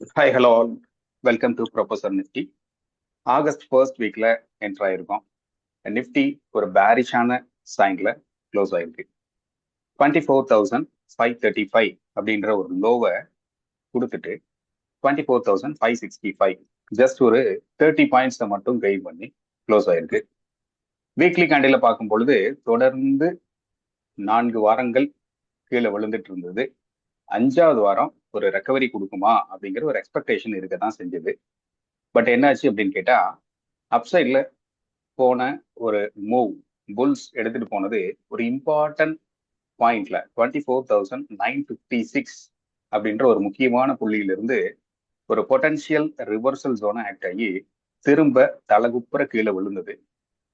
Hi hello all welcome to professor nifty August first வீக்ல enter ஆயிருக்கோம். Nifty ஒரு பேரிஷான சைன்ல க்ளோஸ் ஆயிருக்கு twenty four thousand five thirty five அப்படின்ற ஒரு லோவை கொடுத்துட்டு twenty four thousand five sixty five just ஒரு தேர்ட்டி பாயிண்ட்ஸை மட்டும் கெயின் பண்ணி க்ளோஸ் ஆயிருக்கு. வீக்லி கேண்டில பார்க்கும் பொழுது தொடர்ந்து நான்கு வாரங்கள் கீழே விழுந்துட்டு இருந்தது. அஞ்சாவது வாரம் ஒரு ரெக்கவரி கொடுக்குமா அப்படிங்கிற ஒரு எக்ஸ்பெக்டேஷன் இருக்க தான் செஞ்சது. பட் என்னாச்சு அப்படின்னு கேட்டால் அப்சைட்ல போன ஒரு மூவ் புல்ஸ் எடுத்துட்டு போனது ஒரு இம்பார்ட்டன்ட் பாயிண்ட்ல twenty four thousand nine fifty six அப்படின்ற ஒரு முக்கியமான புள்ளியிலிருந்து ஒரு பொட்டன்ஷியல் ரிவர்சல் ஜோனை ஆக்ட் ஆகி திரும்ப தலகுப்புற கீழே விழுந்தது.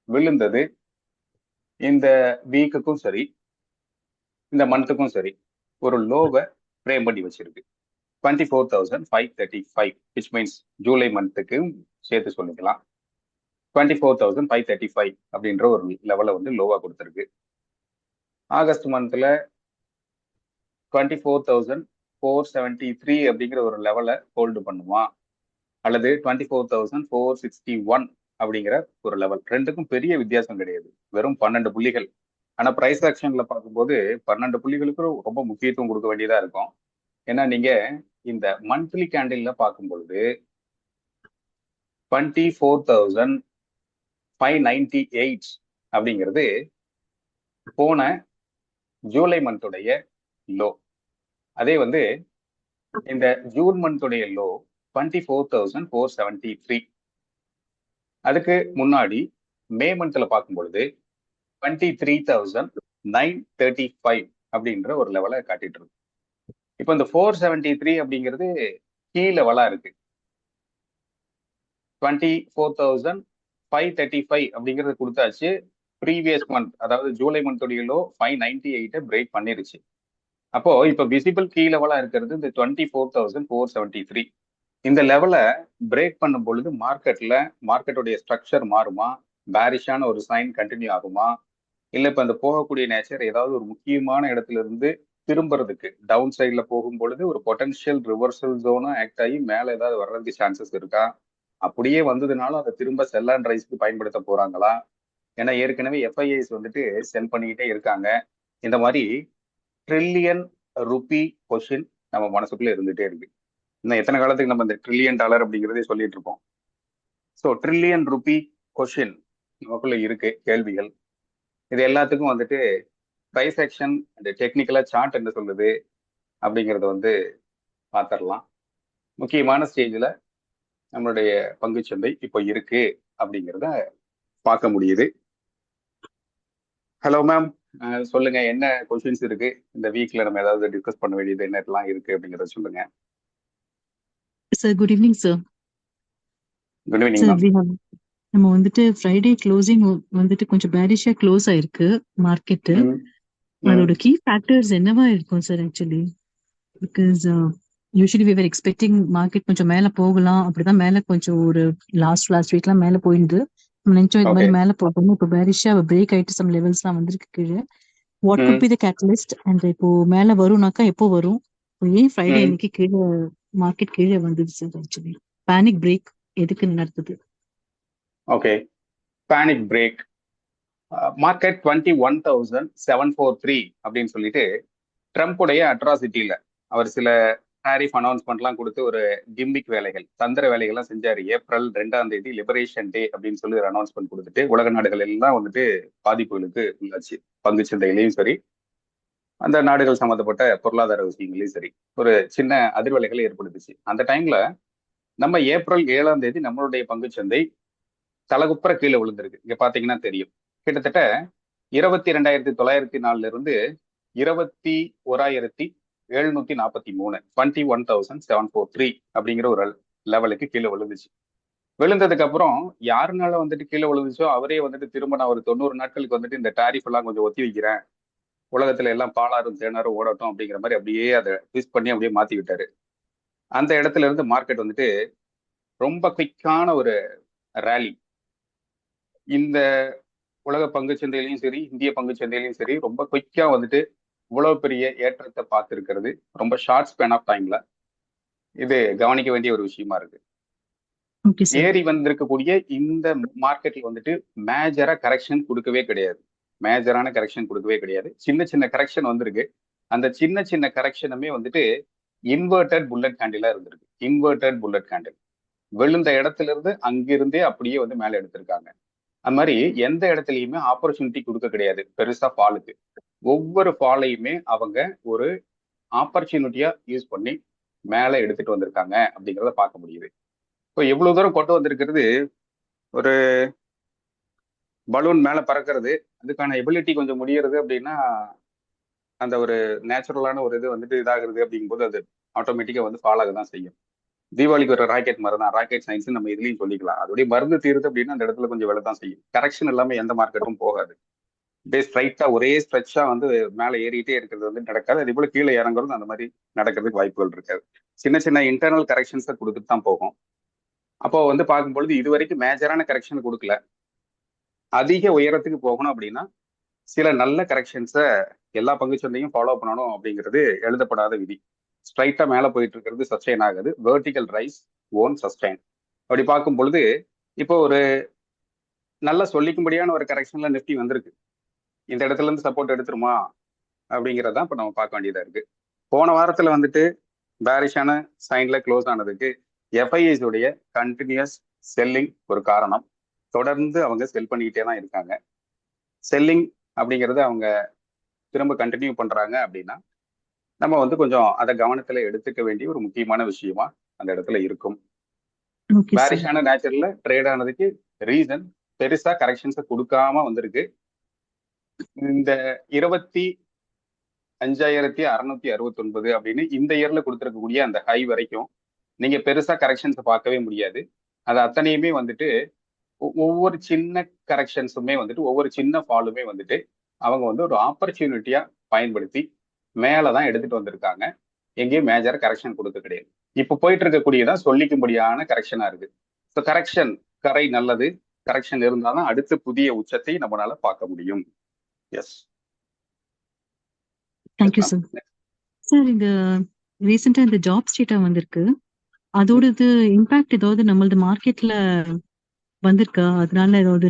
விழுந்தது இந்த வீக்குக்கும் சரி இந்த மந்த்துக்கும் சரி ஒரு லோவை ஃப்ரேம் பண்ணி வச்சிருக்கு. Twenty four thousand five thirty five which means July மந்த்துக்கு சேர்த்து சொல்லிக்கலாம். Twenty four thousand five thirty five அப்படின்ற ஒரு லெவலை வந்து லோவாக கொடுத்துருக்கு. ஆகஸ்ட் மந்த்தில் twenty four thousand four seventy three அப்படிங்கிற ஒரு லெவலை ஹோல்டு பண்ணுமா? அல்லது twenty four thousand four sixty one அப்படிங்கிற ஒரு லெவல் ரெண்டுக்கும் பெரிய வித்தியாசம் கிடையாது. வெறும் பன்னெண்டு புள்ளிகள். ஆனால் ப்ரைஸ் ஆக்ஷனில் பார்க்கும்போது பன்னெண்டு புள்ளிகளுக்கு ரொம்ப முக்கியத்துவம் கொடுக்க வேண்டியதாக இருக்கும். ஏன்னா நீங்கள் இந்த மந்த்லி கேண்டில்ல பார்க்கும் பொழுது twenty four thousand five ninety eight அப்படிங்கிறது போன ஜூலை மந்த்துடைய லோ அதே வந்து இந்த June மந்த்துடைய low twenty four thousand four seventy three அதுக்கு முன்னாடி மே மந்த்ல பார்க்கும் பொழுது twenty three thousand nine thirty five அப்படின்ற ஒரு லெவலை காட்டிட்டு இருக்கு. இப்போ இந்த ஃபோர் செவன்டி த்ரீ அப்படிங்கிறது கீழே வலா இருக்கு. Twenty four thousand five thirty five அப்படிங்கிறது கொடுத்தாச்சு. ப்ரீவியஸ் மந்த் அதாவது ஜூலை மந்தோடைய லோ ஃபைவ் நைன்டி எயிட்டை பிரேக் பண்ணிருச்சு. அப்போ இப்போ விசிபிள் கீ லெவலா இருக்கிறது இந்த twenty four thousand four seventy three இந்த லெவலை பிரேக் பண்ணும் பொழுது மார்க்கெட்ல மார்க்கெட்டுடைய ஸ்ட்ரக்சர் மாறுமா? பேரிஷான ஒரு சைன் கண்டினியூ ஆகுமா? இல்ல இப்ப அந்த போகக்கூடிய நேச்சர் ஏதாவது ஒரு முக்கியமான இடத்துல இருந்து திரும்புறதுக்கு டவுன் சைட்ல போகும் பொழுது ஒரு பொட்டன்ஷியல் ரிவர்சல் ஜோனும் ஆக்ட் ஆகி மேல ஏதாவது வர்றதுக்கு சான்சஸ் இருக்கா? அப்படியே வந்ததுனாலும் அதை திரும்ப செல் அண்ட் ரைஸ்க்கு பயன்படுத்த போறாங்களா? ஏன்னா ஏற்கனவே எஃப்ஐஐஸ் வந்துட்டு செல் பண்ணிக்கிட்டே இருக்காங்க. இந்த மாதிரி ட்ரில்லியன் ருபி கொஷின் நம்ம மனசுக்குள்ள இருந்துட்டே இருக்கு. இன்னும் எத்தனை காலத்துக்கு நம்ம இந்த ட்ரில்லியன் டாலர் அப்படிங்கிறதே சொல்லிட்டு இருப்போம். ஸோ ட்ரில்லியன் ருபி கொஷின் நமக்குள்ள இருக்கு கேள்விகள். இது எல்லாத்துக்கும் வந்துட்டு ப்ரைஸ் ஆக்ஷன் அந்த டெக்னிக்கலாக சார்ட் என்ன சொல்லுது அப்படிங்கிறத வந்து பார்த்துடலாம் முக்கியமான ஸ்டேஜில் நம்மளுடைய பங்குச்சந்தை இப்போ இருக்கு அப்படிங்கிறத பார்க்க முடியுது. ஹலோ மேம் சொல்லுங்க என்ன கொஸ்டின்ஸ் இருக்கு? இந்த வீக்ல நம்ம ஏதாவது டிஸ்கஸ் பண்ண வேண்டியது என்னெல்லாம் இருக்கு அப்படிங்கறத சொல்லுங்க. Sir good evening sir good evening நம்ம வந்துட்டு ஃப்ரைடே க்ளோசிங் வந்துட்டு கொஞ்சம் பேரிஷா க்ளோஸ் ஆயிருக்கு மார்க்கெட்டு அதோட கீ ஃபேக்டர்ஸ் என்னவா இருக்கும் sir actually because usually we were expecting market கொஞ்சம் மேல போகலாம். அப்படிதான் மேல கொஞ்சம் ஒரு லாஸ்ட் லாஸ்ட் வீக்லாம் மேல போயிருந்து நினைச்சோம் இது மாதிரி. மேல போகணும். இப்போ பேரிஷா பிரேக் ஆயிட்டு சம் லெவல்ஸ்லாம் வந்திருக்கு கீழே. What. Could be the catalyst and இப்போ மேல வரும்னாக்கா எப்போ வரும்? ஏன் ஃப்ரைடே. இன்னைக்கு கீழே மார்க்கெட் கீழே வந்தது சார் ஆக்சுவலி பேனிக் பிரேக் எதுக்கு நடந்தது? Okay panic break market twenty one thousand seven four three அப்படின்னு சொல்லிட்டு ட்ரம்ப்புடைய அட்ராசிட்டியில அவர் சில டாரிஃப் அனௌன்ஸ்மெண்ட்லாம் கொடுத்து ஒரு கிம்மிக் வேலைகள் தந்திர வேலைகள்லாம் செஞ்சாரு. ஏப்ரல் ரெண்டாம் தேதி லிபரேஷன் டே அப்படின்னு சொல்லி ஒரு அனௌன்ஸ்மெண்ட் கொடுத்துட்டு உலக நாடுகள் எல்லாம் வந்துட்டு பாதிப்புகளுக்கு உள்ளாச்சு. பங்கு சந்தைகளையும் சரி அந்த நாடுகள் சம்மந்தப்பட்ட பொருளாதார விஷயங்களையும் சரி ஒரு சின்ன அதிர்வலைகளை ஏற்படுத்துச்சு. அந்த டைம்ல நம்ம ஏப்ரல் ஏழாம் தேதி நம்மளுடைய பங்குச்சந்தை தலகுப்புற கீழே விழுந்திருக்கு. இங்க பாத்தீங்கன்னா தெரியும். கிட்டத்தட்ட இருபத்தி ரெண்டாயிரத்தி தொள்ளாயிரத்தி நாலுல இருந்து இருபத்தி ஓராயிரத்தி எழுநூத்தி நாற்பத்தி மூணு twenty one thousand seven four three அப்படிங்கிற ஒரு லெவலுக்கு கீழே விழுந்துச்சு. விழுந்ததுக்கு அப்புறம் யாருனால வந்துட்டு கீழே விழுந்துச்சோ அவரே வந்துட்டு திரும்ப நான் ஒரு தொண்ணூறு நாட்களுக்கு வந்துட்டு இந்த டாரிஃப் எல்லாம் கொஞ்சம் ஒத்தி வைக்கிறேன். உலகத்துல எல்லாம் பாலாரும் தேனாரும் ஓடட்டும் அப்படிங்கிற மாதிரி அப்படியே அதை ட்விஸ்ட் பண்ணி அப்படியே மாத்தி விட்டாரு. அந்த இடத்துல இருந்து மார்க்கெட் வந்துட்டு ரொம்ப குயிக்கான ஒரு ரேலி இந்த உலக பங்கு சந்தையிலையும் சரி இந்திய பங்கு சந்தையிலையும் சரி ரொம்ப குயிக்கா வந்துட்டு இவ்வளவு பெரிய ஏற்றத்தை பார்த்துருக்கிறது. ரொம்ப ஷார்ட் ஸ்பேன் ஆஃப் டைம்ல இது கவனிக்க வேண்டிய ஒரு விஷயமா இருக்கு. ஏறி வந்திருக்கக்கூடிய இந்த மார்க்கெட்ல வந்துட்டு மேஜரா கரெக்ஷன் கொடுக்கவே கிடையாது. மேஜரான கரெக்ஷன் கொடுக்கவே கிடையாது. சின்ன சின்ன கரெக்ஷன் வந்திருக்கு. அந்த சின்ன சின்ன கரெக்ஷனுமே வந்துட்டு இன்வெர்டட் புல்லட் கேண்டிலா இருந்திருக்கு. இன்வெர்டட் புல்லட் கேண்டில் விழுந்த இடத்துல இருந்து அங்கிருந்தே அப்படியே வந்து மேல எடுத்திருக்காங்க. அது மாதிரி எந்த இடத்துலையுமே ஆப்பர்ச்சுனிட்டி கொடுக்க கிடையாது. பெருசா ஃபாலுக்கு ஒவ்வொரு ஃபாலையுமே அவங்க ஒரு ஆப்பர்ச்சுனிட்டியா யூஸ் பண்ணி மேல எடுத்துட்டு வந்திருக்காங்க அப்படிங்கிறத பார்க்க முடியுது. இப்போ எவ்வளவு தூரம் கொண்டு வந்திருக்கிறது? ஒரு பலூன் மேல பறக்கிறது. அதுக்கான எபிலிட்டி கொஞ்சம் முடியறது அப்படின்னா அந்த ஒரு நேச்சுரலான ஒரு இது வந்துட்டு இதாகிறது அப்படிங்கும்போது அது ஆட்டோமேட்டிக்காக வந்து ஃபாலோ தான் செய்யும். தீபாவளிக்கு ஒரு ராக்கெட் மாதிரி தான் ராக்கெட் சயின்ஸ் நம்ம இதுலயும் சொல்லிக்கலாம். அதோடைய மருந்து தீருது அப்படின்னா அந்த இடத்துல கொஞ்சம் வேலை தான் செய்யும். கரெக்ஷன் இல்லாம எந்த மார்க்கெட்டும் போகாது. அப்படியே ஸ்ட்ரைட்டா ஒரே ஸ்ட்ரெச்சா வந்து மேலே ஏறிட்டே இருக்கிறது வந்து நடக்காது. அதே போல கீழே இறங்குறது அந்த மாதிரி நடக்கிறதுக்கு வாய்ப்புகள் இருக்காது. சின்ன சின்ன இன்டர்னல் கரெக்ஷன்ஸை கொடுத்துட்டு தான் போகும். அப்போ வந்து பார்க்கும்பொழுது இது வரைக்கும் மேஜரான கரெக்ஷன் கொடுக்கல. அதிக உயரத்துக்கு போகணும் அப்படின்னா சில நல்ல கரெக்ஷன்ஸை எல்லா பங்குச்சந்தையும் ஃபாலோ பண்ணணும் அப்படிங்கிறது எழுதப்படாத விதி. ஸ்ட்ரைட்டா மேல போயிட்டு இருக்கிறது சஸ்டைன் ஆகுது. வெர்டிகல் ரைஸ் ஓன் சஸ்டைன் அப்படி பார்க்கும் பொழுது இப்போ ஒரு நல்ல சொல்லிக்கும்படியான ஒரு கரெக்ஷன்ல நிஃப்டி வந்திருக்கு. இந்த இடத்துல இருந்து சப்போர்ட் எடுத்துருமா? அப்படிங்கிறதான் இப்போ நம்ம பார்க்க வேண்டியதா இருக்கு. போன வாரத்துல வந்துட்டு பேரிஷான சைன்ல க்ளோஸ் ஆனதுக்கு எஃப்ஐஎஸ் உடைய கண்டினியூஸ் செல்லிங் ஒரு காரணம். தொடர்ந்து அவங்க செல் பண்ணிக்கிட்டே தான் இருக்காங்க. செல்லிங் அப்படிங்கிறது அவங்க திரும்ப கண்டினியூ பண்றாங்க அப்படின்னா நம்ம வந்து கொஞ்சம் அதை கவனத்துல எடுத்துக்க வேண்டிய ஒரு முக்கியமான விஷயமா அந்த இடத்துல இருக்கும். பேரிஷான நேச்சர்ல ட்ரேட் ஆனதுக்கு ரீசன் பெருசா கரெக்ஷன்ஸை கொடுக்காம வந்திருக்கு. இந்த இருபத்தி அஞ்சாயிரத்தி அறுநூத்தி அறுபத்தி ஒன்பது அப்படின்னு இந்த இயர்ல கொடுத்துருக்கக்கூடிய அந்த ஹை வரைக்கும் நீங்க பெருசா கரெக்ஷன்ஸை பார்க்கவே முடியாது. அது அத்தனையுமே வந்துட்டு ஒவ்வொரு சின்ன கரெக்ஷன்ஸுமே வந்துட்டு ஒவ்வொரு சின்ன ஃபாலுமே வந்துட்டு அவங்க வந்து ஒரு ஆப்பர்ச்சுனிட்டியா பயன்படுத்தி மேலதான் எடுத்துட்டு வந்திருக்காங்க. எங்கேயும் மேஜர் கரெக்ஷன் கொடுக்க கிடையாது. இப்போ போயிட்டு இருக்கக்கூடியதான் சொல்லிக்கும்படியான கரெக்ஷனா இருக்கு. ஸோ கரெக்ஷன் கரை நல்லது. கரெக்ஷன் இருந்தாதான் அடுத்த புதிய உச்சத்தை நம்மளால பார்க்க முடியும். எஸ் தேங்க்யூ சார் சார் இந்த ரீசெண்டா இந்த ஜாப்ஸ் டேட்டா வந்திருக்கு. அதோடது இம்பாக்ட் ஏதாவது நம்மளது மார்க்கெட்ல வந்திருக்கா? அதனால ஏதாவது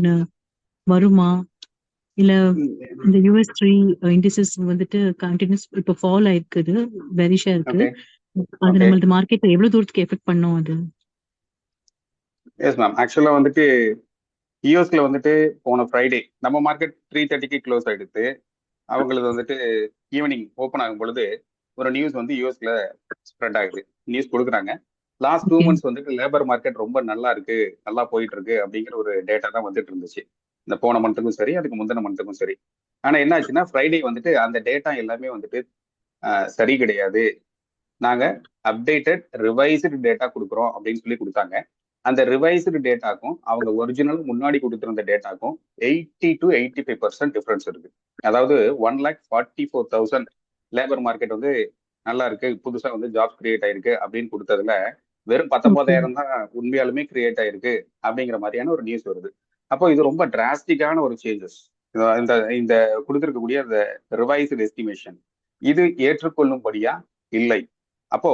வருமா? இல்ல இந்த யூஎஸ் த்ரீ இண்டிசஸ் வந்துட்டு கண்டினியூஸ் இப்போ ஃபால் ஆயிருக்குது வெரிஷா இருக்கு. அது. நம்மளது மார்க்கெட் எவ்வளவு தூரத்துக்கு எஃபெக்ட் பண்ணும் அது? எஸ் மேம் ஆக்சுவலா வந்துட்டு யூஎஸ்ல வந்துட்டு போன ஃப்ரைடே நம்ம மார்க்கெட் த்ரீ தேர்ட்டிக்கு க்ளோஸ் ஆயிடுத்து அவங்களது வந்துட்டு ஈவினிங் ஓப்பன் ஆகும் பொழுது ஒரு நியூஸ் வந்து யூஎஸ்ல ஸ்ப்ரெட் ஆகுது. நியூஸ் கொடுக்குறாங்க. Last two. மந்த்ஸ் வந்துட்டு லேபர் மார்க்கெட் ரொம்ப நல்லா இருக்கு நல்லா போயிட்டு இருக்கு அப்படிங்கிற ஒரு டேட்டா தான் வந்துட்டு இருந்துச்சு. இந்த போன மந்த்துக்கும் சரி அதுக்கு முந்தின மந்த்துக்கும் சரி. ஆனா என்ன ஆச்சுன்னா ஃப்ரைடே வந்துட்டு அந்த டேட்டா எல்லாமே வந்துட்டு ஆஹ், சரி கிடையாது. நாங்க அப்டேட்டட் ரிவைஸ்டு டேட்டா கொடுக்குறோம் அப்படின்னு சொல்லி கொடுத்தாங்க. அந்த ரிவைஸ்டு டேட்டாக்கும் அவங்க ஒரிஜினல் முன்னாடி கொடுத்திருந்த டேட்டாக்கும் eighty to eighty five percent difference இருக்கு. அதாவது one lakh forty four thousand labour market வந்து நல்லா இருக்கு புதுசா வந்து ஜாப் கிரியேட் ஆயிருக்கு அப்படின்னு கொடுத்ததுல வெறும் பத்தொன்பதாயிரம் தான் உண்மையாலுமே கிரியேட் ஆயிருக்கு அப்படிங்கிற மாதிரியான ஒரு நியூஸ் வருது. அப்போ இது ரொம்ப டிராஸ்டிக்கான ஒரு சேஞ்சஸ் இந்த இந்த கொடுத்திருக்கக்கூடிய அந்த ரிவைஸ்டு எஸ்டிமேஷன் இது ஏற்றுக்கொள்ளும்படியா? இல்லை. அப்போ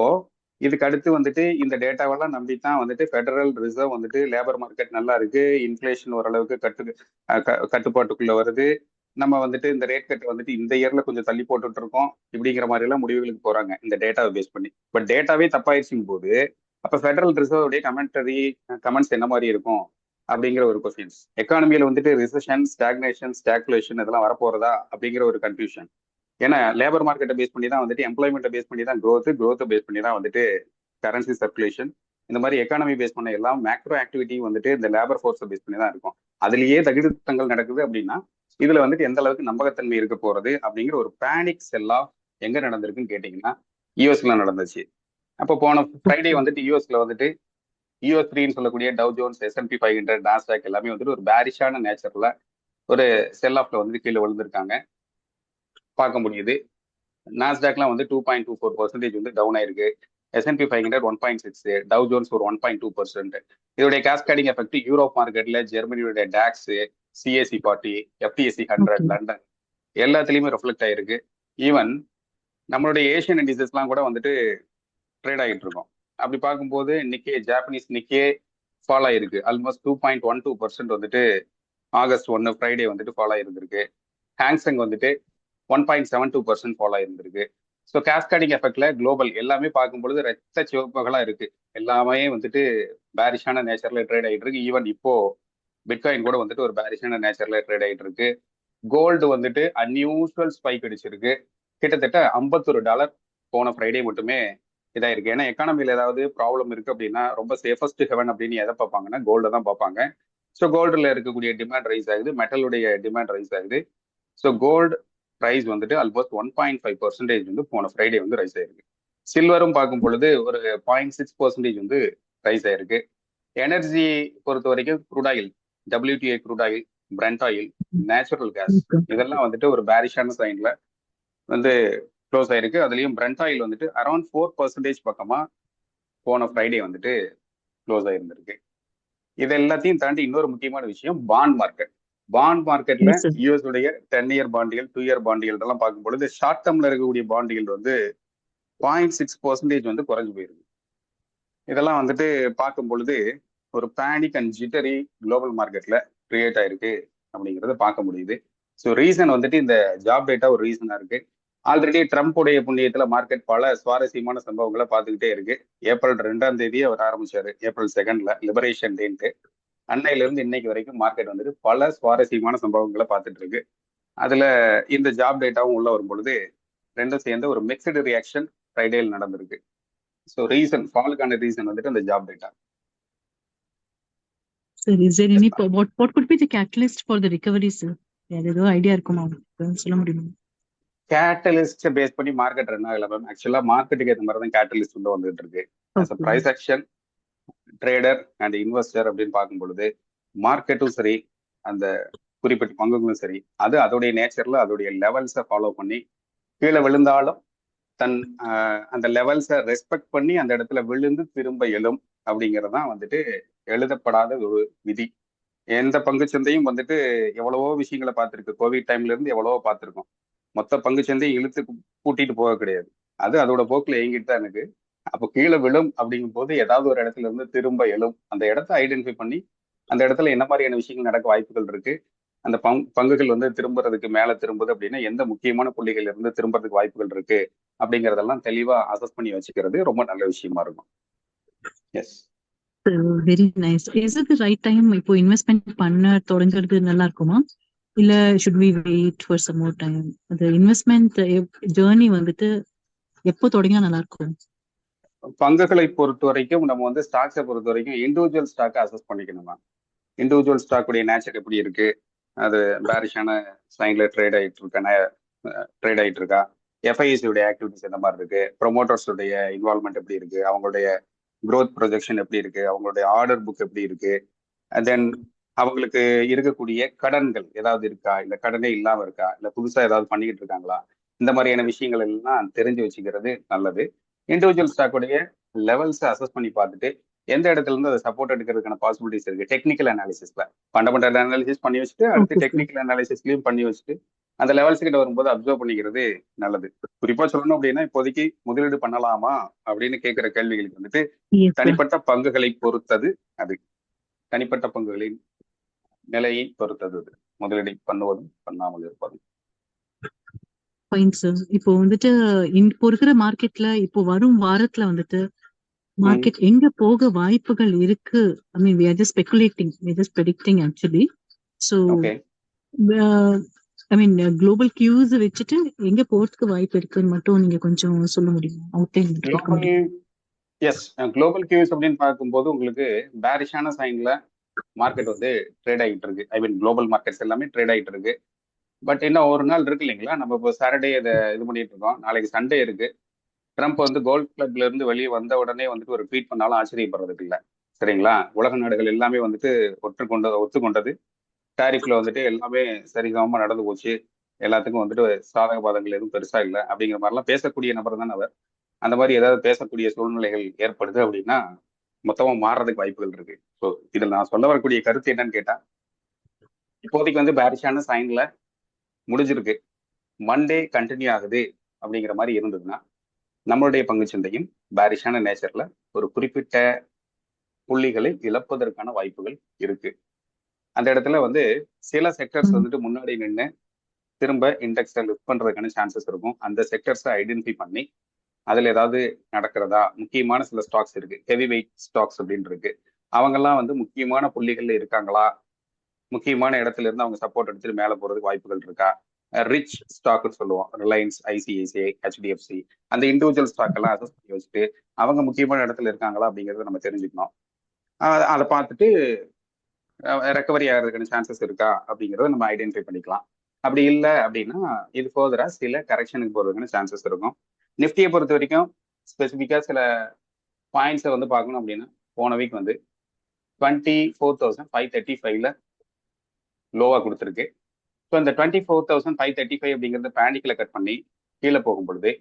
இதுக்கு அடுத்து வந்துட்டு இந்த டேட்டாவெல்லாம் நம்பி தான் வந்துட்டு ஃபெடரல் ரிசர்வ் வந்துட்டு லேபர் மார்க்கெட் நல்லா இருக்கு. இன்ஃப்ளேஷன் ஓரளவுக்கு கட்டு கட்டுப்பாட்டுக்குள்ள வருது. நம்ம வந்துட்டு இந்த ரேட் கட் வந்துட்டு இந்த இயர்ல கொஞ்சம் தள்ளி போட்டுட்டு இருக்கோம் இப்படிங்கிற மாதிரி எல்லாம் முடிவுகளுக்கு போறாங்க. இந்த டேட்டாவை பேஸ் பண்ணி. பட் டேட்டாவே தப்பாயிருச்சுங்க போது அப்ப ஃபெடரல் ரிசர்வுடைய கமெண்டரி கமெண்ட்ஸ் என்ன மாதிரி இருக்கும்? அப்படிங்கிற ஒரு கொஸ்டின்ஸ் எக்கானமியில வந்துட்டு ரிசெஷன் ஸ்டாக்னேஷன் ஸ்டாகுலேஷன் இதெல்லாம் வரப்போறதா அப்படிங்கிற ஒரு கன்ஃபியூஷன் ஏன்னா லேபர் மார்க்கெட்டை பேஸ் பண்ணி தான் வந்துட்டு எம்ப்ளாய்மெண்ட்டை பேஸ் பண்ணி தான் க்ரோத் க்ரோத்தை பேஸ் பண்ணி தான் வந்துட்டு கரன்சி சர்க்குலேஷன் இந்த மாதிரி எக்கானமி பேஸ் பண்ண எல்லாம் மேக்ரோ ஆக்டிவிட்டி வந்துட்டு இந்த லேபர் ஃபோர்ஸை பேஸ் பண்ணி தான் இருக்கும். அதுலயே தகுதித்தங்கள் நடக்குது அப்படின்னா இதுல வந்துட்டு எந்த அளவுக்கு நம்பகத்தன்மை இருக்க போறது அப்படிங்கிற ஒரு பேனிக் செல்லா எங்க நடந்திருக்குன்னு கேட்டீங்கன்னா யூஎஸ்ல நடந்துச்சு. அப்போ போன ஃப்ரைடே வந்துட்டு யூஎஸ்ல வந்துட்டு யூஎஸ் த்ரீன்னு சொல்லக்கூடிய Dow Jones S and P five hundred Nasdaq எல்லாமே வந்துட்டு ஒரு பேரிஷான நேச்சர்ல ஒரு செல் ஆஃப்ல வந்துட்டு கீழே விழுந்திருக்காங்க. பார்க்க முடியுது. நாஸ்டாக்லாம் வந்து two point two four percentage வந்து டவுன் ஆயிருக்கு. S and P five hundred one point six Dow Jones ஒரு ஒன் பாயிண்ட் டூ பர்சன்ட் இதோடைய காஸ்கேடிங் எஃபெக்ட் யூரோப் மார்க்கெட்ல ஜெர்மனியோட DAX CSC forty FTSE hundred. London எல்லாத்துலயுமே ரெஃப்ளெக்ட் ஆயிருக்கு. ஈவன் நம்மளுடைய Asian இண்டிசஸ்லாம் கூட வந்துட்டு ட்ரேட் ஆகிட்டு இருக்கோம். அப்படி பார்க்கும்போது நிக்கே ஜாப்பனீஸ் நிக்கே ஃபாலோ ஆயிருக்கு. Almost two point one two percent வந்துட்டு ஆகஸ்ட் ஒன்று ஃப்ரைடே வந்துட்டு ஃபாலோ ஆயிருந்திருக்கு. ஹேங்ஸங் வந்துட்டு one point seven two percent follow ஆயிருந்திருக்கு. So cascading எஃபெக்ட்ல குளோபல் எல்லாமே பார்க்கும்பொழுது ரத்த சிவப்புகளாக இருக்கு. எல்லாமே வந்துட்டு பேரிஷான நேச்சர்ல ட்ரேட் ஆகிட்டு இருக்கு. ஈவன் இப்போ பிட்காயின் கூட வந்துட்டு ஒரு பேரிஷான நேச்சர்ல ட்ரேட் ஆகிட்டு இருக்கு. கோல்டு வந்துட்டு அன்யூஷுவல் ஸ்பைக் அடிச்சிருக்கு. கிட்டத்தட்ட ஐம்பத்தொரு டாலர் போன ஃப்ரைடே மட்டுமே இதாயிருக்கு ஏன்னா எக்கானமியில் ஏதாவது ப்ராப்ளம் இருக்கு அப்படின்னா ரொம்ப சேஃபஸ்ட் ஹெவன் அப்படின்னு எதை பார்ப்பாங்கன்னா கோல்டு தான் பார்ப்பாங்க. ஸோ கோல்டில் இருக்கக்கூடிய டிமாண்ட் ரைஸ் ஆகுது. மெட்டலுடைய டிமாண்ட் ரைஸ் ஆகுது. ஸோ கோல்டு ப்ரைஸ் வந்துட்டு almost one point five percentage வந்து போன ஃப்ரைடே வந்து ரைஸ் ஆயிருக்கு. சில்வரும் பார்க்கும் பொழுது ஒரு பாயிண்ட் சிக்ஸ் பர்சன்டேஜ் வந்து ரைஸ் ஆயிருக்கு. எனர்ஜி பொறுத்த வரைக்கும் crude oil WTI crude oil brent oil natural gas இதெல்லாம் வந்துட்டு ஒரு பேரிஷான சைன்ல வந்து க்ளோஸ் ஆயிருக்கு. அதுலயும் பிரண்ட் ஆயில் வந்துட்டு அரௌண்ட் ஃபோர் பர்சன்டேஜ் பக்கமா போன ஃப்ரைடே வந்துட்டு க்ளோஸ் ஆயிருந்திருக்கு. இது எல்லாத்தையும் தாண்டி இன்னொரு முக்கியமான விஷயம் பாண்ட் மார்க்கெட் பாண்ட் மார்க்கெட்ல. யூஎஸ் உடைய டென் இயர் பாண்டிகள் டூ இயர் பாண்டிகள் எல்லாம் பார்க்கும் பொழுது ஷார்ட் டேர்ம்ல இருக்கக்கூடிய பாண்டிகள் வந்து பாயிண்ட் சிக்ஸ் பர்சன்டேஜ் வந்து குறைஞ்சு போயிருக்கு. இதெல்லாம் வந்துட்டு பார்க்கும் பொழுது ஒரு பேனிக் அண்ட் ஜிட்டரி குளோபல் மார்க்கெட்ல கிரியேட் ஆயிருக்கு அப்படிங்கறத பார்க்க முடியுது. ஸோ ரீசன் வந்துட்டு இந்த ஜாப் டேட்டா ஒரு ரீசனா இருக்கு. ஆல்ரெடி ட்ரம்ப்புடைய புண்ணியத்துல மார்க்கெட் பல சுவாரஸ்யமான சம்பவங்களை பார்த்துக்கிட்டே இருக்கு. ஏப்ரல் ரெண்டாம் தேதி அவர் ஆரம்பிச்சாரு. ஏப்ரல் செகண்ட்ல லிபரேஷன் டேன்ட்டு அன்னையில இருந்து இன்னைக்கு வரைக்கும் மார்க்கெட் வந்துட்டு பல சுவாரஸ்யமான சம்பவங்களை பார்த்துட்டு இருக்கு. அதுல இந்த ஜாப் டேட்டாவும் உள்ள வரும் பொழுது ரெண்டும் சேர்ந்து ஒரு மிக்சடு ரியாக்ஷன் ஃப்ரைடேல நடந்திருக்கு. ஸோ ரீசன் ஃபாலுக்கான ரீசன் வந்துட்டு அந்த job data sir is there any, what what could be the catalyst for the recovery, வேற ஏதோ ஐடியா இருக்குமா? உங்களுக்கு சொல்ல முடியுமா? கேட்டலிஸ்ட் பேஸ் பண்ணி மார்க்கெட் ரன் ஆகல மேம் ஆக்சுவலா மார்க்கெட்டுக்கு ஏற்ற மாதிரி தான் கேட்டலிஸ்ட் உள்ள வந்துட்டு இருக்கு. Price action trader and investor அப்படின்னு பார்க்கும் பொழுது மார்க்கெட்டும் சரி அந்த குறிப்பிட்ட பங்குகளும் சரி அது அதோடைய நேச்சர்ல அதோடைய லெவல்ஸை ஃபாலோ பண்ணி கீழே விழுந்தாலும் தன் அந்த லெவல்ஸை ரெஸ்பெக்ட் பண்ணி அந்த இடத்துல விழுந்து திரும்ப எழும் அப்படிங்கிறது தான் வந்துட்டு எழுதப்படாத ஒரு விதி. எந்த பங்குச்சந்தையும் வந்துட்டு எவ்வளவோ விஷயங்களை பார்த்துருக்கு. கோவிட் டைம்ல இருந்து எவ்வளவோ பார்த்துருக்கோம். மொத்த பங்கு பங்குச்சந்தையும் இழுத்து கூட்டிட்டு போக கிடையாது. அது அதோட போக்குல இயங்கிட்டு தான் இருக்கு. அப்போ கீழே விழும் அப்படிங்கும் போது ஏதாவது ஒரு இடத்துல இருந்து திரும்ப எழும். அந்த இடத்த ஐடென்டிஃபை பண்ணி அந்த இடத்துல என்ன மாதிரியான விஷயங்கள் நடக்க வாய்ப்புகள் இருக்கு? அந்த பங் பங்குகள் வந்து திரும்புறதுக்கு மேல திரும்புது அப்படின்னா எந்த முக்கியமான புள்ளிகள் இருந்து திரும்புறதுக்கு வாய்ப்புகள் இருக்கு? அப்படிங்கறதெல்லாம் தெளிவா அசஸ் பண்ணி வச்சுக்கிறது ரொம்ப நல்ல விஷயமா இருக்கும். Yes very nice is it right time இப்போ இன்வெஸ்ட்மெண்ட் பண்ண தொடங்குறது நல்லா இருக்குமா? இல்ல should we wait for some more time அந்த இன்வெஸ்ட்மெண்ட் ஜேர்னி வந்துட்டு எப்போ தொடங்கினா நல்லா இருக்கும் பங்குகளை பொறுத்த வரைக்கும் நம்ம வந்து ஸ்டாக்ஸை பொறுத்த வரைக்கும் இண்டிவிஜுவல் ஸ்டாக்கை அசஸ் பண்ணிக்கணுமா இண்டிவிஜுவல் ஸ்டாக்குடைய நேச்சர் எப்படி இருக்கு? அது பேரிஷான சைன்ல ட்ரேட் ஆயிட்டு இருக்கான ட்ரேட் ஆயிட்டு இருக்கா? FIS உடைய ஆக்டிவிட்டிஸ் எந்த மாதிரி இருக்கு? ப்ரொமோட்டர்ஸுடைய இன்வால்மெண்ட் எப்படி இருக்கு? அவங்களுடைய க்ரோத் ப்ரொஜெக்ஷன் எப்படி இருக்கு? அவங்களுடைய ஆர்டர் புக் எப்படி இருக்கு? தென் அவங்களுக்கு இருக்கக்கூடிய கடன்கள் ஏதாவது இருக்கா? இல்ல கடனே இல்லாம இருக்கா? இல்ல புதுசா ஏதாவது பண்ணிக்கிட்டு இருக்காங்களா? இந்த மாதிரியான விஷயங்கள் எல்லாம் தெரிஞ்சு வச்சுக்கிறது நல்லது. இண்டிவிஜுவல் ஸ்டாக்குடைய லெவல்ஸை அசஸ் பண்ணி பார்த்துட்டு எந்த இடத்துல இருந்து அதை சப்போர்ட் எடுக்கிறதுக்கான பாசிபிலிட்டிஸ் இருக்கு? டெக்னிக்கல் அனாலிசிஸ்ல ஃபண்டமெண்டல் அனாலிசிஸ் பண்ணி வச்சுட்டு அடுத்து. டெக்னிக்கல் அனாலிசிஸ்லயும் பண்ணி வச்சுட்டு அந்த லெவல்ஸ் கிட்ட வரும்போது அப்சர்வ் பண்ணிக்கிறது நல்லது. குறிப்பா சொல்லணும் அப்படின்னா இப்போதைக்கு முதலீடு பண்ணலாமா அப்படின்னு கேட்கிற கேள்விகளுக்கு வந்துட்டு. தனிப்பட்ட பங்குகளை பொறுத்தது அது. தனிப்பட்ட பங்குகளின் நிலையை பொறுத்தது. முதலீடு பண்ணுவதும் பண்ணாமல் இருப்பதும் Fine, sir. இப்போ வந்துட்டு இப்போ இருக்கிற மார்க்கெட்ல இப்போ வரும் வாரத்துல வந்துட்டு மார்க்கெட் எங்க போக வாய்ப்புகள் இருக்கு? I mean we are just speculating we just predicting actually so I mean global cues வச்சுட்டு எங்க போறதுக்கு வாய்ப்பு இருக்குன்னு மட்டும் நீங்க கொஞ்சம் சொல்ல முடியுமா? அவுட்லைன் எஸ் குளோபல் கியூஸ் அப்படின்னு பார்க்கும்போது உங்களுக்கு பேரிஷான சைன்ல மார்க்கெட் வந்து ட்ரேட் ஆகிட்டு இருக்கு. ஐ மீன் குளோபல் மார்க்கெட்ஸ் எல்லாமே ட்ரேட் ஆகிட்டு இருக்கு. பட் இன்னும் ஒரு நாள் இருக்கு இல்லைங்களா? நம்ம இப்போ சாட்டர்டே இதை இது பண்ணிட்டு இருக்கோம். நாளைக்கு சண்டே இருக்கு. ட்ரம்ப் வந்து கோல்ட் கிளப்ல இருந்து வெளியே வந்த உடனே வந்துட்டு ஒரு ட்வீட் பண்ணாலும் ஆச்சரியப்படுறதுக்கு இல்லை. சரிங்களா? உலக நாடுகள் எல்லாமே வந்துட்டு ஒற்றுக்கொண்டது ஒத்துக்கொண்டது. டாரிஃப்ல வந்துட்டு எல்லாமே சரிசமமாக நடந்து போச்சு. எல்லாத்துக்கும் வந்துட்டு சாதக பாதங்கள் எதுவும் பெருசா இல்லை. அப்படிங்கிற மாதிரிலாம் பேசக்கூடிய நபர் தான் அவர். அந்த மாதிரி ஏதாவது பேசக்கூடிய சூழ்நிலைகள் ஏற்படுது அப்படின்னா மொத்தமா மாறுறதுக்கு வாய்ப்புகள் இருக்கு. ஸோ இதில் நான் சொல்ல வரக்கூடிய கருத்து என்னன்னு கேட்டா இப்போதைக்கு வந்து பேரிஷான சைன்ல முடிஞ்சிருக்கு. மண்டே கண்டினியூ ஆகுது அப்படிங்கிற மாதிரி இருந்ததுன்னா நம்மளுடைய பங்குச்சந்தையும் பேரிஷான நேச்சர்ல ஒரு குறிப்பிட்ட புள்ளிகளை இழப்பதற்கான வாய்ப்புகள் இருக்கு. அந்த இடத்துல வந்து சில செக்டர்ஸ். வந்துட்டு முன்னாடி நின்று திரும்ப இண்டெக்ஸை லிஃப்ட் பண்றதுக்கான சான்சஸ் இருக்கும். அந்த செக்டர்ஸை ஐடென்டிஃபை பண்ணி அதுல ஏதாவது நடக்கிறதா? முக்கியமான சில ஸ்டாக்ஸ் இருக்கு. ஹெவி வெயிட் ஸ்டாக்ஸ் அப்படின்னு இருக்கு. அவங்கெல்லாம் வந்து முக்கியமான புள்ளிகள்ல இருக்காங்களா? முக்கியமான இடத்துல இருந்து அவங்க சப்போர்ட் எடுத்துட்டு மேல போறதுக்கு வாய்ப்புகள் இருக்கா? ரிச் ஸ்டாக்னு சொல்லுவோம். Reliance ICICI HDFC. அந்த இண்டிவிஜுவல் ஸ்டாக் எல்லாம் அசஸ் பண்ணி வச்சுட்டு அவங்க முக்கியமான இடத்துல இருக்காங்களா அப்படிங்கறத நம்ம தெரிஞ்சுக்கணும். அதை பார்த்துட்டு ரெக்கவரி ஆகிறதுக்கான சான்சஸ் இருக்கா? அப்படிங்கறத நம்ம ஐடென்டிஃபை பண்ணிக்கலாம். அப்படி இல்லை அப்படின்னா இது ஃபர்தரா சில கரெக்ஷனுக்கு போறதுக்கான சான்சஸ் இருக்கும். நிஃப்டியை பொறுத்த வரைக்கும் ஸ்பெசிஃபிக்காக சில பாயிண்ட்ஸை வந்து பார்க்கணும் அப்படின்னா போன வீக் வந்து twenty four thousand five thirty ஃபைவ்ல லோவாக கொடுத்துருக்கு. ஸோ இந்த twenty four thousand five thirty five அப்படிங்கிறத பேண்டிக்கில் கட் பண்ணி கீழே போகும் பொழுது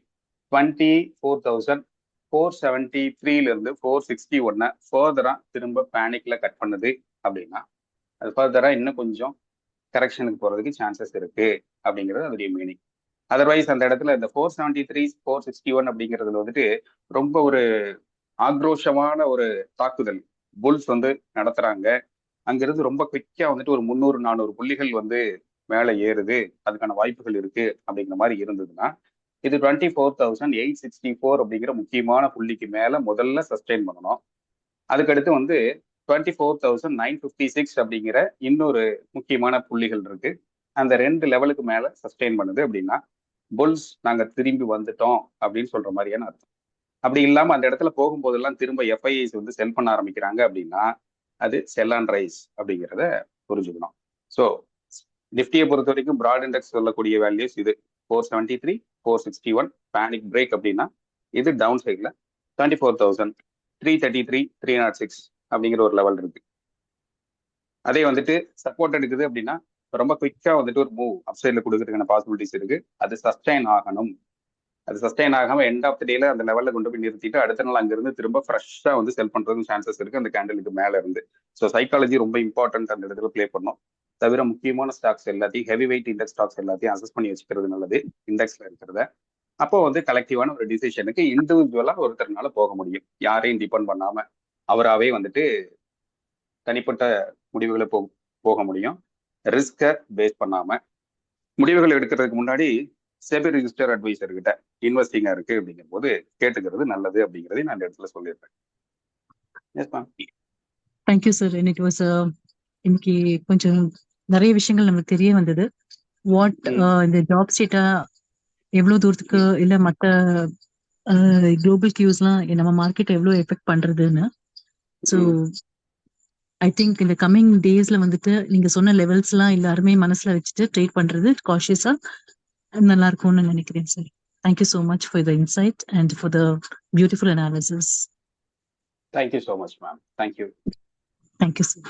twenty four thousand four seventy த்ரீலேருந்து four sixty ஒன்னை ஃபர்தராக திரும்ப பேனிக்கில் கட் பண்ணுது அப்படின்னா அது ஃபர்தராக இன்னும் கொஞ்சம் கரெக்ஷனுக்கு போகிறதுக்கு சான்சஸ் இருக்குது அப்படிங்கிறது அதோடைய மீனிங் அதர்வைஸ் அந்த இடத்துல இந்த four seventy three four sixty one அப்படிங்கிறதுல வந்துட்டு ரொம்ப ஒரு ஆக்ரோஷமான ஒரு தாக்குதல். புல்ஸ் வந்து நடத்துறாங்க. அங்கிருந்து ரொம்ப குவிக்கா வந்துட்டு ஒரு முந்நூறு நானூறு புள்ளிகள் வந்து மேலே ஏறுது. அதுக்கான வாய்ப்புகள் இருக்கு அப்படிங்கிற மாதிரி இருந்ததுன்னா இது twenty four thousand eight sixty four அப்படிங்கிற முக்கியமான புள்ளிக்கு மேல முதல்ல சஸ்டெயின் பண்ணணும். அதுக்கடுத்து வந்து twenty four thousand nine fifty six அப்படிங்கிற இன்னொரு முக்கியமான புள்ளிகள் இருக்கு. அந்த ரெண்டு லெவலுக்கு மேல சஸ்டெயின் பண்ணுது அப்படின்னா புல்ஸ் நாங்க திரும்பி வந்துட்டோம் அப்படின்னு சொல்ற மாதிரியான அர்த்தம். அப்படி இல்லாம அந்த இடத்துல போகும்போதெல்லாம் திரும்ப எஃப்ஐஐஸ் வந்து செல் பண்ண ஆரம்பிக்கிறாங்க அப்படின்னா அது செல் அண்ட் ரைஸ் அப்படிங்கிறத புரிஞ்சுக்கணும். ஸோ நிஃப்டியை பொறுத்த வரைக்கும் ப்ராட் இண்டெக்ஸ் சொல்லக்கூடிய வேல்யூஸ் இது four seventy three four sixty one panic break அப்படின்னா இது டவுன் சைடில் twenty four thousand three thirty three three nought six அப்படிங்கிற ஒரு லெவல் இருக்கு. அதே வந்துட்டு சப்போர்ட் எடுக்குது அப்படின்னா ரொம்ப குயிக்காக வந்துட்டு ஒரு மூவ் அப் சைடில் கொடுக்கறதுக்கான பாசிபிலிட்டிஸ் இருக்கு. அது சஸ்டைன் ஆகணும். அது சஸ்டைன் ஆகாம எண்ட் ஆஃப் த டேல அந்த லெவல்ல கொண்டு போய் நிறுத்திட்டு அடுத்த நாள் அங்கிருந்து திரும்ப ஃப்ரெஷ்ஷா வந்து செல் பண்றதுக்கு சான்சஸ் இருக்கு. அந்த கேண்டலுக்கு மேல இருந்து. ஸோ சைக்காலஜி ரொம்ப இம்பார்ட்டன்ட் அந்த இடத்துல ப்ளே பண்ணும் தவிர முக்கியமான ஸ்டாக்ஸ் எல்லாத்தையும் ஹெவி வெயிட் இண்டெக்ஸ் ஸ்டாக்ஸ் எல்லாத்தையும் அசஸ் பண்ணி வச்சுக்கிறது நல்லது. இண்டெக்ஸ்ல இருக்கிறத. அப்போ வந்து கலெக்டிவான ஒரு டிசிஷனுக்கு இண்டிவிஜுவலா ஒருத்தர்னால போக முடியும். யாரையும் டிபெண்ட் பண்ணாம அவராகவே வந்துட்டு தனிப்பட்ட முடிவுகளை போ போக முடியும். ரிஸ்கை பேஸ் பண்ணாம முடிவுகள் எடுக்கிறதுக்கு முன்னாடி செபி ரிஜிஸ்டர் அட்வைசர் கிட்ட இன்வெஸ்டிங்கா இருக்கு அப்படிங்கும் போது கேட்டுக்கிறது நல்லது அப்படிங்கறதையும் நான் இந்த இடத்துல சொல்லியிருப்பேன் yes ma'am thank you sir இன்னைக்கு வாஸ் இன்னைக்கு கொஞ்சம் நிறைய விஷயங்கள் நமக்கு தெரிய வந்தது. வாட் ம். இந்த ஜாப் ஸ்டேட்டா எவ்வளவு தூரத்துக்கு இல்ல மத்த குளோபல் கியூஸ்லாம் நம்ம மார்க்கெட் எவ்வளவு எஃபெக்ட் பண்றதுன்னு. ஸோ ஐ திங்க் இந்த கம்மிங் டேஸ்ல வந்துட்டு நீங்க சொன்ன லெவல்ஸ் எல்லாம் எல்லாருமே மனசுல வச்சுட்டு ட்ரேட் பண்றது காஷியஸா நல்லா இருக்கும்னு நினைக்கிறேன் sir thank you so much for the insight and for the beautiful analysis thank you so much ma'am thank you thank you sir